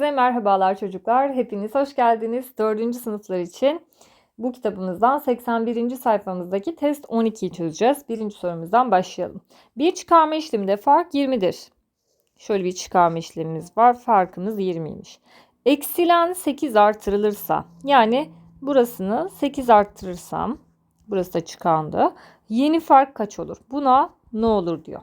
Size merhabalar çocuklar. Hepiniz hoş geldiniz. 4. sınıflar için bu kitabımızdan 81. sayfamızdaki test 12'yi çözeceğiz. Birinci sorumuzdan başlayalım. Bir çıkarma işleminde fark 20'dir. Şöyle bir çıkarma işlemimiz var. Farkımız 20'ymiş. Eksilen 8 artırılırsa yani burasını 8 arttırırsam burası da çıkandı. Yeni fark kaç olur? Buna ne olur diyor.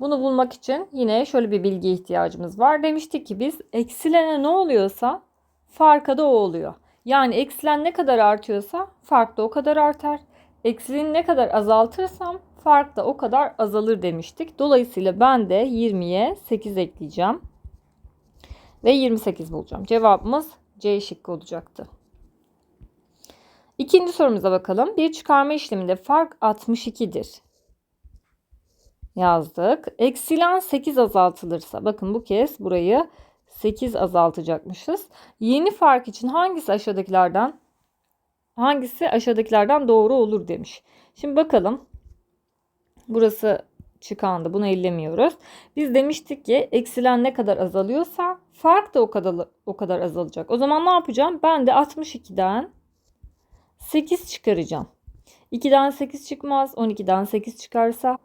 Bunu bulmak için yine şöyle bir bilgi ihtiyacımız var. Demiştik ki biz eksilene ne oluyorsa farka da o oluyor. Yani eksilen ne kadar artıyorsa fark da o kadar artar. Eksileni ne kadar azaltırsam fark da o kadar azalır demiştik. Dolayısıyla ben de 20'ye 8 ekleyeceğim. Ve 28 bulacağım. Cevabımız C şıkkı olacaktı. İkinci sorumuza bakalım. Bir çıkarma işleminde fark 62'dir yazdık. Eksilen 8 azaltılırsa bakın bu kez burayı 8 azaltacakmışız. Yeni fark için hangisi aşağıdakilerden hangisi aşağıdakilerden doğru olur demiş. Şimdi bakalım. Burası çıkandı. Bunu ellemiyoruz. Biz demiştik ki eksilen ne kadar azalıyorsa fark da o kadar o kadar azalacak. O zaman ne yapacağım? Ben de 62'den 8 çıkaracağım. 2'den 8 çıkmaz. 12'den 8 çıkarsa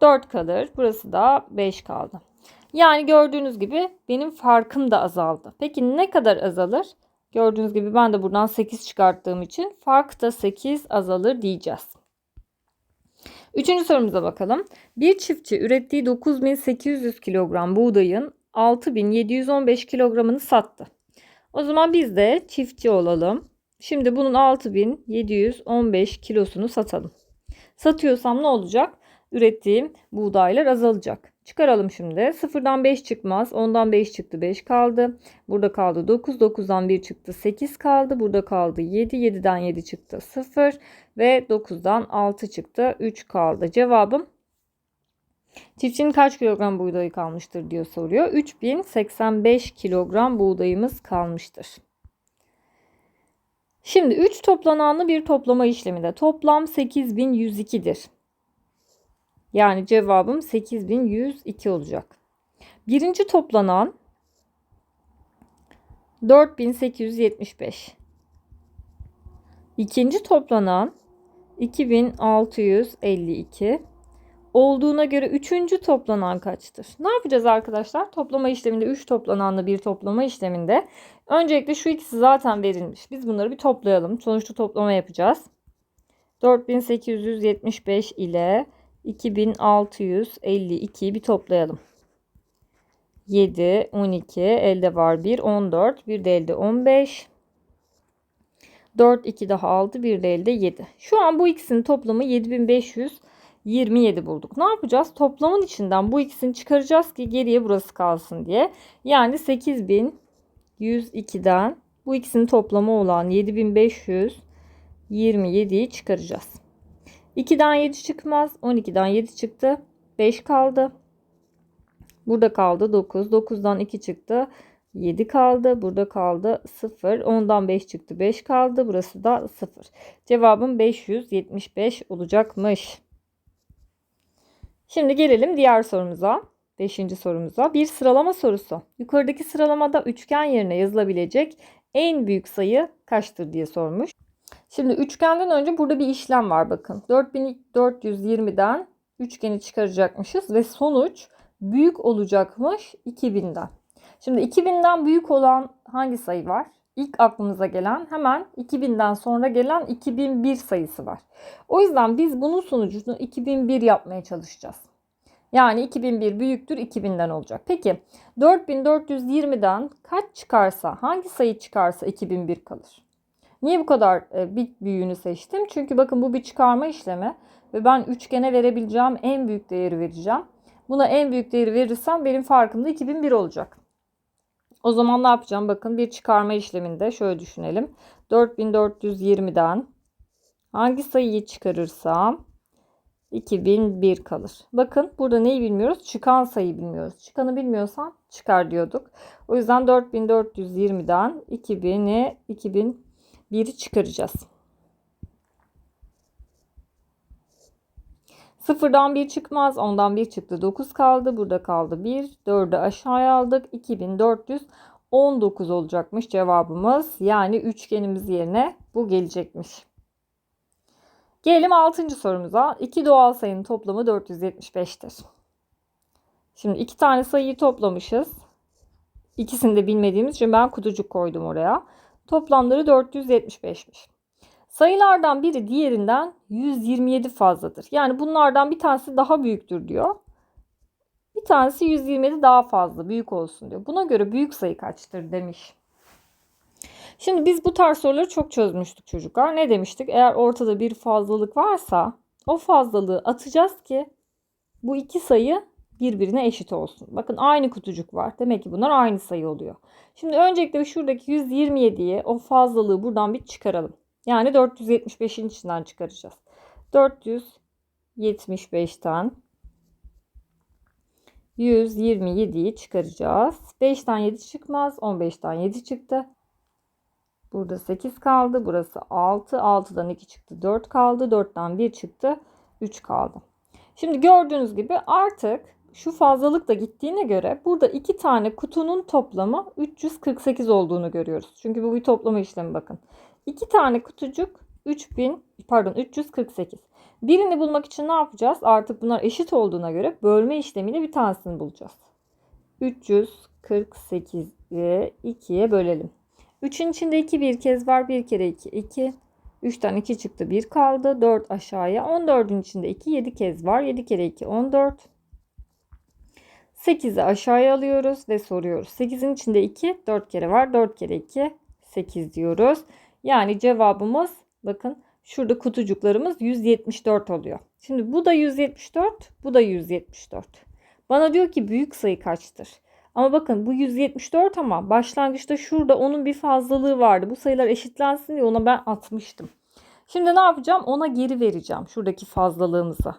4 kalır. Burası da 5 kaldı. Yani gördüğünüz gibi benim farkım da azaldı. Peki ne kadar azalır? Gördüğünüz gibi ben de buradan 8 çıkarttığım için fark da 8 azalır diyeceğiz. Üçüncü sorumuza bakalım. Bir çiftçi ürettiği 9800 kilogram buğdayın 6715 kilogramını sattı. O zaman biz de çiftçi olalım. Şimdi bunun 6715 kilosunu satalım. Satıyorsam ne olacak? Ürettiğim buğdaylar azalacak. Çıkaralım şimdi. Sıfırdan 5 çıkmaz. Ondan 5 çıktı 5 kaldı. Burada kaldı 9. 9'dan 1 çıktı 8 kaldı. Burada kaldı 7. 7'den 7 çıktı 0. Ve 9'dan 6 çıktı 3 kaldı. Cevabım Çiftçinin kaç kilogram buğdayı kalmıştır diyor soruyor. 3085 kilogram buğdayımız kalmıştır. Şimdi 3 toplananlı bir toplama işleminde toplam 8102'dir. Yani cevabım 8102 olacak. Birinci toplanan 4875. İkinci toplanan 2652 olduğuna göre üçüncü toplanan kaçtır? Ne yapacağız arkadaşlar? Toplama işleminde 3 toplananlı bir toplama işleminde öncelikle şu ikisi zaten verilmiş. Biz bunları bir toplayalım. Sonuçta toplama yapacağız. 4875 ile 2652'yi bir toplayalım. 7, 12, elde var 1, 14, bir de elde 15. 4, 2 daha 6, bir de elde 7. Şu an bu ikisinin toplamı 7527 bulduk. Ne yapacağız? Toplamın içinden bu ikisini çıkaracağız ki geriye burası kalsın diye. Yani 8102'den bu ikisinin toplamı olan 7527'yi çıkaracağız. 2'den 7 çıkmaz. 12'den 7 çıktı. 5 kaldı. Burada kaldı 9. 9'dan 2 çıktı. 7 kaldı. Burada kaldı 0. 10'dan 5 çıktı. 5 kaldı. Burası da 0. Cevabım 575 olacakmış. Şimdi gelelim diğer sorumuza. Beşinci sorumuza. Bir sıralama sorusu. Yukarıdaki sıralamada üçgen yerine yazılabilecek en büyük sayı kaçtır diye sormuş. Şimdi üçgenden önce burada bir işlem var bakın. 4420'den üçgeni çıkaracakmışız ve sonuç büyük olacakmış 2000'den. Şimdi 2000'den büyük olan hangi sayı var? İlk aklımıza gelen hemen 2000'den sonra gelen 2001 sayısı var. O yüzden biz bunun sonucunu 2001 yapmaya çalışacağız. Yani 2001 büyüktür 2000'den olacak. Peki 4420'den kaç çıkarsa hangi sayı çıkarsa 2001 kalır? Niye bu kadar e, bit büyüğünü seçtim? Çünkü bakın bu bir çıkarma işlemi ve ben üçgene verebileceğim en büyük değeri vereceğim. Buna en büyük değeri verirsem benim farkım da 2001 olacak. O zaman ne yapacağım? Bakın bir çıkarma işleminde şöyle düşünelim. 4420'den hangi sayıyı çıkarırsam 2001 kalır. Bakın burada neyi bilmiyoruz? Çıkan sayıyı bilmiyoruz. Çıkanı bilmiyorsan çıkar diyorduk. O yüzden 4420'den 2000'i 2000 1'i çıkaracağız. Sıfırdan 1 çıkmaz. Ondan 1 çıktı. 9 kaldı. Burada kaldı 1. 4'ü aşağıya aldık. 2410 19 olacakmış cevabımız. Yani üçgenimiz yerine bu gelecekmiş. Gelelim 6. sorumuza. İki doğal sayının toplamı 475'tir. Şimdi iki tane sayıyı toplamışız. İkisini de bilmediğimiz için ben kutucuk koydum oraya. Toplamları 475'miş. Sayılardan biri diğerinden 127 fazladır. Yani bunlardan bir tanesi daha büyüktür diyor. Bir tanesi 127 daha fazla, büyük olsun diyor. Buna göre büyük sayı kaçtır demiş. Şimdi biz bu tarz soruları çok çözmüştük çocuklar. Ne demiştik? Eğer ortada bir fazlalık varsa o fazlalığı atacağız ki bu iki sayı birbirine eşit olsun. Bakın aynı kutucuk var. Demek ki bunlar aynı sayı oluyor. Şimdi öncelikle şuradaki 127'yi o fazlalığı buradan bir çıkaralım. Yani 475'in içinden çıkaracağız. 475'ten 127'yi çıkaracağız. 5'ten 7 çıkmaz. 15'ten 7 çıktı. Burada 8 kaldı. Burası 6. 6'dan 2 çıktı. 4 kaldı. 4'ten 1 çıktı. 3 kaldı. Şimdi gördüğünüz gibi artık şu fazlalık da gittiğine göre burada iki tane kutunun toplamı 348 olduğunu görüyoruz. Çünkü bu bir toplama işlemi bakın. İki tane kutucuk 3000 pardon 348. Birini bulmak için ne yapacağız? Artık bunlar eşit olduğuna göre bölme işlemiyle bir tanesini bulacağız. 348'i 2'ye bölelim. 3'ün içinde 2 bir kez var. 1 kere 2 2. 3'ten 2 çıktı 1 kaldı. 4 aşağıya. 14'ün içinde 2 7 kez var. 7 kere 2 14. 8'i aşağıya alıyoruz ve soruyoruz. 8'in içinde 2 4 kere var. 4 kere 2 8 diyoruz. Yani cevabımız bakın şurada kutucuklarımız 174 oluyor. Şimdi bu da 174, bu da 174. Bana diyor ki büyük sayı kaçtır? Ama bakın bu 174 ama başlangıçta şurada onun bir fazlalığı vardı. Bu sayılar eşitlensin diye ona ben atmıştım. Şimdi ne yapacağım? Ona geri vereceğim şuradaki fazlalığımızı.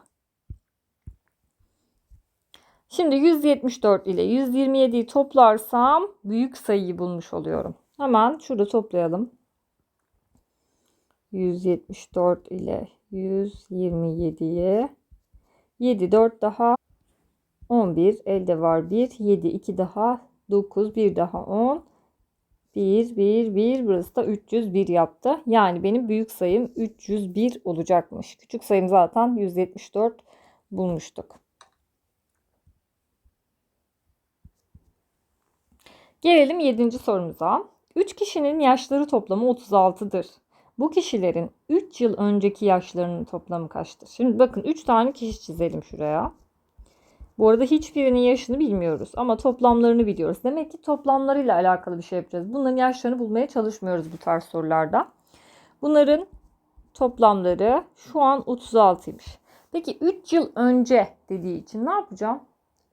Şimdi 174 ile 127'yi toplarsam büyük sayıyı bulmuş oluyorum. Hemen şurada toplayalım. 174 ile 127'ye 7 4 daha 11 elde var 1 7 2 daha 9 1 daha 10 1 1 1 burası da 301 yaptı. Yani benim büyük sayım 301 olacakmış. Küçük sayım zaten 174 bulmuştuk. Gelelim 7. sorumuza. 3 kişinin yaşları toplamı 36'dır. Bu kişilerin 3 yıl önceki yaşlarının toplamı kaçtır? Şimdi bakın 3 tane kişi çizelim şuraya. Bu arada hiçbirinin yaşını bilmiyoruz ama toplamlarını biliyoruz. Demek ki toplamlarıyla alakalı bir şey yapacağız. Bunların yaşlarını bulmaya çalışmıyoruz bu tarz sorularda. Bunların toplamları şu an 36'ymış. Peki 3 yıl önce dediği için ne yapacağım?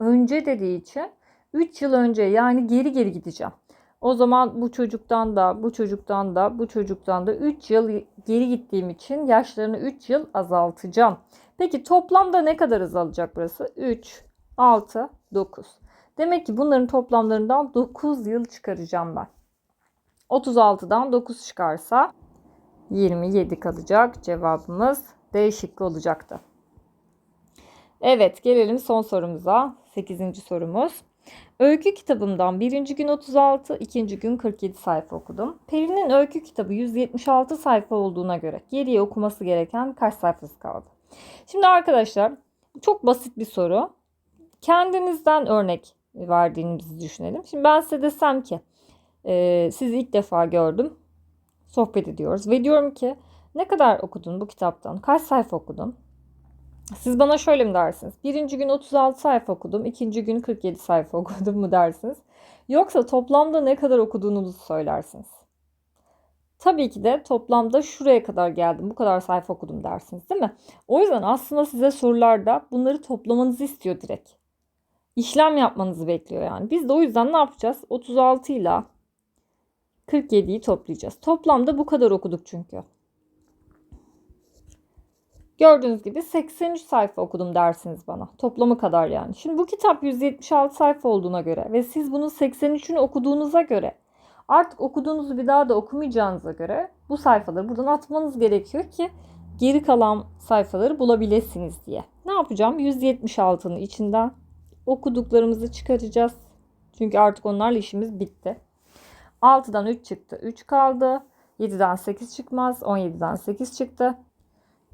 Önce dediği için 3 yıl önce yani geri geri gideceğim. O zaman bu çocuktan da, bu çocuktan da, bu çocuktan da 3 yıl geri gittiğim için yaşlarını 3 yıl azaltacağım. Peki toplamda ne kadar azalacak burası? 3, 6, 9. Demek ki bunların toplamlarından 9 yıl çıkaracağım ben. 36'dan 9 çıkarsa 27 kalacak. Cevabımız D şıkkı olacaktı. Evet gelelim son sorumuza. 8. sorumuz. Öykü kitabımdan birinci gün 36, ikinci gün 47 sayfa okudum. Peri'nin öykü kitabı 176 sayfa olduğuna göre geriye okuması gereken kaç sayfası kaldı? Şimdi arkadaşlar çok basit bir soru. Kendinizden örnek verdiğinizi düşünelim. Şimdi ben size desem ki e, sizi ilk defa gördüm. Sohbet ediyoruz ve diyorum ki ne kadar okudun bu kitaptan? Kaç sayfa okudun? Siz bana şöyle mi dersiniz? Birinci gün 36 sayfa okudum, ikinci gün 47 sayfa okudum mu dersiniz? Yoksa toplamda ne kadar okuduğunuzu söylersiniz. Tabii ki de toplamda şuraya kadar geldim, bu kadar sayfa okudum dersiniz değil mi? O yüzden aslında size sorularda bunları toplamanızı istiyor direkt. İşlem yapmanızı bekliyor yani. Biz de o yüzden ne yapacağız? 36 ile 47'yi toplayacağız. Toplamda bu kadar okuduk çünkü. Gördüğünüz gibi 83 sayfa okudum dersiniz bana. Toplamı kadar yani. Şimdi bu kitap 176 sayfa olduğuna göre ve siz bunun 83'ünü okuduğunuza göre artık okuduğunuzu bir daha da okumayacağınıza göre bu sayfaları buradan atmanız gerekiyor ki geri kalan sayfaları bulabilirsiniz diye. Ne yapacağım? 176'nın içinden okuduklarımızı çıkaracağız. Çünkü artık onlarla işimiz bitti. 6'dan 3 çıktı. 3 kaldı. 7'den 8 çıkmaz. 17'den 8 çıktı.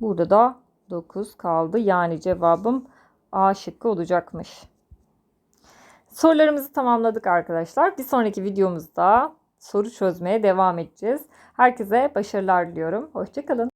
Burada da 9 kaldı. Yani cevabım A şıkkı olacakmış. Sorularımızı tamamladık arkadaşlar. Bir sonraki videomuzda soru çözmeye devam edeceğiz. Herkese başarılar diliyorum. Hoşçakalın.